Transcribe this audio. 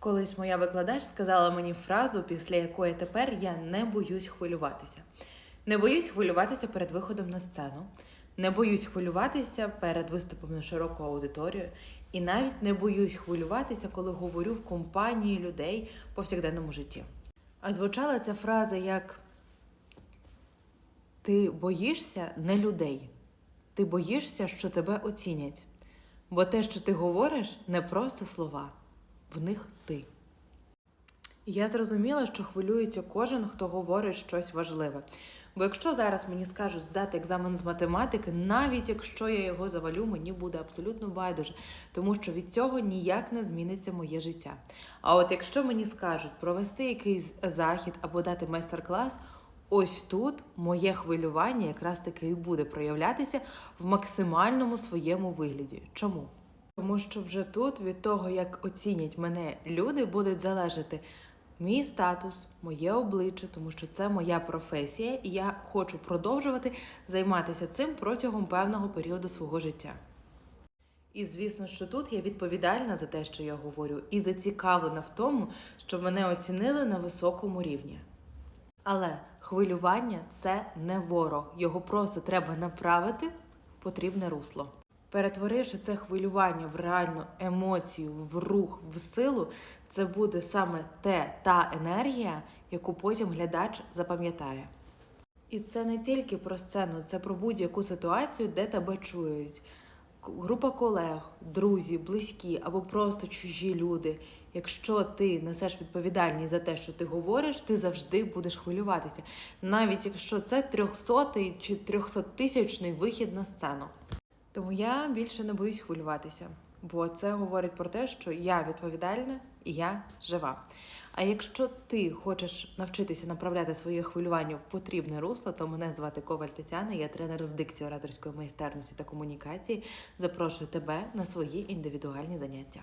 Колись моя викладач сказала мені фразу, після якої тепер я не боюсь хвилюватися. Не боюсь хвилюватися перед виходом на сцену, не боюсь хвилюватися перед виступом на широку аудиторію, і навіть не боюсь хвилюватися, коли говорю в компанії людей в повсякденному житті. А звучала ця фраза як ти боїшся не людей, ти боїшся, що тебе оцінять. Бо те, що ти говориш, не просто слова, в них ти. Я зрозуміла, що хвилюється кожен, хто говорить щось важливе. Бо якщо зараз мені скажуть здати екзамен з математики, навіть якщо я його завалю, мені буде абсолютно байдуже, тому що від цього ніяк не зміниться моє життя. А от якщо мені скажуть провести якийсь захід або дати майстер-клас, ось тут моє хвилювання якраз таки і буде проявлятися в максимальному своєму вигляді. Чому? Тому що вже тут від того, як оцінять мене люди, будуть залежати мій статус, моє обличчя, тому що це моя професія, і я хочу продовжувати займатися цим протягом певного періоду свого життя. І звісно, що тут я відповідальна за те, що я говорю, і зацікавлена в тому, щоб мене оцінили на високому рівні. Але хвилювання це не ворог, його просто треба направити в потрібне русло. Перетворивши це хвилювання в реальну емоцію, в рух, в силу, це буде саме те та енергія, яку потім глядач запам'ятає. І це не тільки про сцену, це про будь-яку ситуацію, де тебе чують. Група колег, друзі, близькі або просто чужі люди. Якщо ти несеш відповідальність за те, що ти говориш, ти завжди будеш хвилюватися, навіть якщо це трьохсотий чи трьохсоттисячний вихід на сцену. Тому я більше не боюсь хвилюватися, бо це говорить про те, що я відповідальна і я жива. А якщо ти хочеш навчитися направляти своє хвилювання в потрібне русло, то мене звати Коваль Тетяна, я тренер з дикції ораторської майстерності та комунікації. Запрошую тебе на свої індивідуальні заняття.